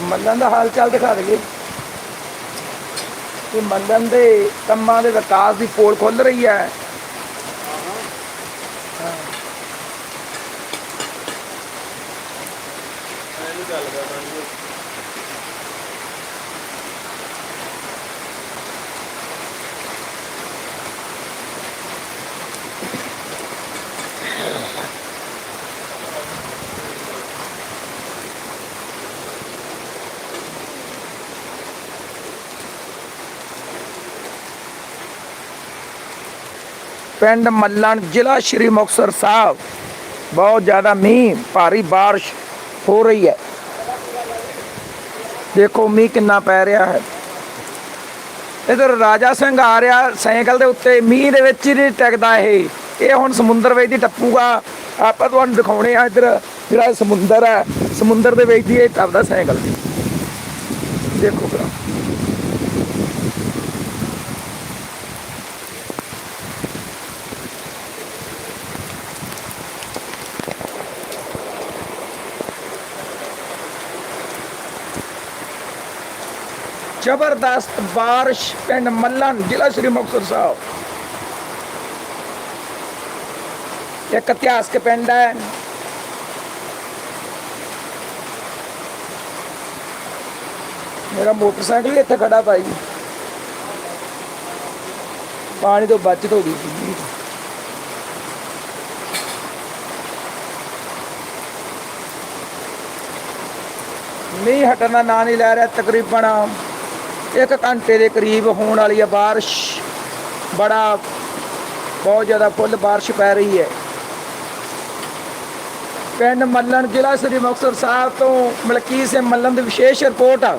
ਮੰਨਣ ਦਾ ਹਾਲ ਚਾਲ ਦਿਖਾ ਦਈਏ। ਕਿ ਮੱਲਣ ਦੇ ਕੰਮਾਂ ਦੇ ਵਿਕਾਸ ਦੀ ਪੋਲ ਖੁੱਲ ਰਹੀ ਹੈ। ਗੱਲ ਕਰਾਂਗੇ ਪਿੰਡ ਮੱਲਣ ਜ਼ਿਲ੍ਹਾ ਸ਼੍ਰੀ ਮੁਕਤਸਰ ਸਾਹਿਬ। ਬਹੁਤ ਜ਼ਿਆਦਾ ਮੀਂਹ, ਭਾਰੀ ਬਾਰਿਸ਼ ਹੋ ਰਹੀ ਹੈ। ਦੇਖੋ ਮੀਂਹ ਕਿੰਨਾ ਪੈ ਰਿਹਾ ਹੈ। ਇਧਰ ਰਾਜਾ ਸਿੰਘ ਆ ਰਿਹਾ, ਸਾਈਕਲ ਦੇ ਉੱਤੇ। ਮੀਂਹ ਦੇ ਵਿੱਚ ਹੀ ਨਹੀਂ ਟਿਕਦਾ ਇਹ। ਇਹ ਹੁਣ ਸਮੁੰਦਰ ਵਿੱਚ ਦੀ ਟੱਪੂਗਾ। ਆਪਾਂ ਤੁਹਾਨੂੰ ਦਿਖਾਉਣੇ ਆ ਇਧਰ ਜਿਹੜਾ ਸਮੁੰਦਰ ਹੈ। ਸਮੁੰਦਰ ਦੇ ਵਿੱਚ ਦੀ ਇਹ ਟੱਪਦਾ ਸਾਈਕਲ ਦੇਖੋ ਭਰਾ। ਜ਼ਬਰਦਸਤ ਬਾਰਿਸ਼ ਪਿੰਡ ਮੱਲਣ, ਜ਼ਿਲ੍ਹਾ ਸ੍ਰੀ ਮੁਕਤਸਰ ਸਾਹਿਬ। ਇੱਕ ਇਤਿਹਾਸਕ ਪਿੰਡ ਹੈ। ਮੇਰਾ ਮੋਟਰਸਾਈਕਲ ਵੀ ਇੱਥੇ ਖੜਾ ਭਾਈ। ਪਾਣੀ ਤੋਂ ਬਚਤ ਹੋ ਗਈ ਸੀ। ਮੀਂਹ ਹਟਣ ਦਾ ਨਾਂ ਨਹੀਂ ਲੈ ਰਿਹਾ, ਤਕਰੀਬਨ ਇੱਕ ਘੰਟੇ ਦੇ ਕਰੀਬ ਹੋਣ ਵਾਲੀ ਹੈ ਬਾਰਿਸ਼। ਬੜਾ, ਬਹੁਤ ਜ਼ਿਆਦਾ ਫੁੱਲ ਬਾਰਿਸ਼ ਪੈ ਰਹੀ ਹੈ। ਪਿੰਡ ਮੱਲਣ, ਜ਼ਿਲ੍ਹਾ ਸ੍ਰੀ ਮੁਕਤਸਰ ਸਾਹਿਬ ਤੋਂ ਮਲਕੀਤ ਸਿੰਘ ਮੱਲਣ ਦੀ ਵਿਸ਼ੇਸ਼ ਰਿਪੋਰਟ ਆ।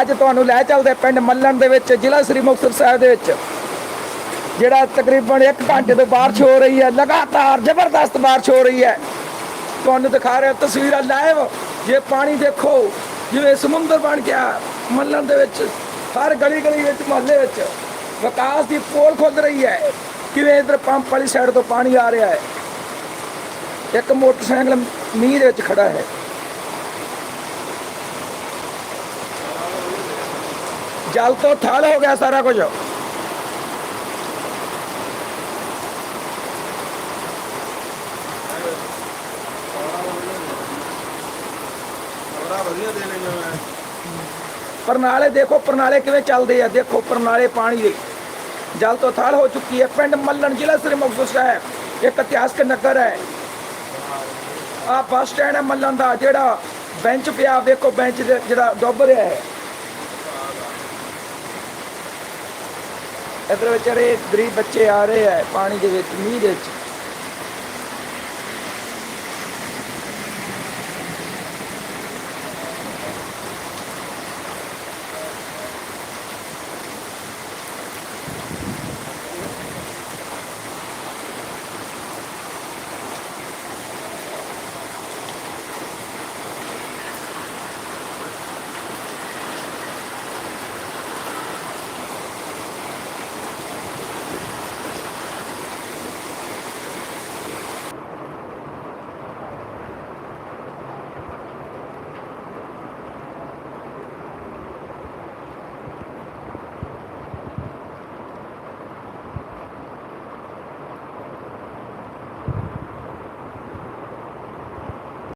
ਅੱਜ ਤੁਹਾਨੂੰ ਲੈ ਚੱਲਦੇ ਪਿੰਡ ਮੱਲਣ ਦੇ ਵਿੱਚ, ਜ਼ਿਲ੍ਹਾ ਸ੍ਰੀ ਮੁਕਤਸਰ ਸਾਹਿਬ ਦੇ ਵਿੱਚ। ਜਿਹੜਾ ਤਕਰੀਬਨ 1 ਘੰਟੇ ਤੋਂ ਬਾਰਿਸ਼ ਹੋ ਰਹੀ ਹੈ, ਲਗਾਤਾਰ ਜ਼ਬਰਦਸਤ ਬਾਰਿਸ਼ ਹੋ ਰਹੀ ਹੈ। ਤੁਹਾਨੂੰ ਦਿਖਾ ਰਿਹਾ, ਤਸਵੀਰਾਂ ਲਾਈਵ ਜੇ ਪਾਣੀ ਦੇਖੋ, ਜਿਵੇਂ ਸਮੁੰਦਰ ਬਣ ਗਿਆ। ਮੱਲਣ ਦੇ ਵਿੱਚ, ਹਰ ਗਲੀ ਗਲੀ ਵਿੱਚ, ਮਹੱਲੇ ਵਿੱਚ ਵਿਕਾਸ ਦੀ ਪੋਲ ਖੁੱਲ ਰਹੀ ਹੈ। ਕਿਵੇਂ ਇਧਰ ਪੰਪ ਵਾਲੀ ਸਾਈਡ ਤੋਂ ਪਾਣੀ ਆ ਰਿਹਾ ਹੈ? ਇੱਕ ਮੋਟਰਸਾਈਕਲ ਮੀਂਹ ਦੇ ਵਿੱਚ ਖੜਾ ਹੈ। ਜਲ ਤੋਂ ਥਲ ਹੋ ਗਿਆ ਸਾਰਾ ਕੁਝ। ਵਧੀਆ ਦੇਣੇ ਜੋ ਪਰਨਾਲੇ ਦੇਖੋ ਪਰਨਾਲੇ ਕਿਵੇਂ ਚੱਲਦੇ ਆ? ਦੇਖੋ ਪਰਨਾਲੇ ਪਾਣੀ ਦੇ। ਜਲ ਤੋਂ ਥਲ ਹੋ ਚੁੱਕੀ ਹੈ। ਪਿੰਡ ਮੱਲਣ ਜ਼ਿਲ੍ਹਾ ਸ੍ਰੀ ਮੁਕਤਸਰ ਸਾਹਿਬ। ਇੱਕ ਇਤਿਹਾਸਕ ਨਗਰ ਹੈ। ਆ ਬੱਸ ਸਟੈਂਡ ਹੈ ਮੱਲਣ ਦਾ, ਜਿਹੜਾ ਬੈਂਚ ਪਿਆ। ਦੇਖੋ, ਬੈਂਚ ਜਿਹੜਾ ਡੁੱਬ ਰਿਹਾ ਹੈ। ਇਧਰ ਵਿਚਾਰੇ ਗਰੀਬ ਬੱਚੇ ਆ ਰਹੇ ਆ ਪਾਣੀ ਦੇ ਵਿੱਚ, ਮੀਂਹ ਦੇ ਵਿੱਚ।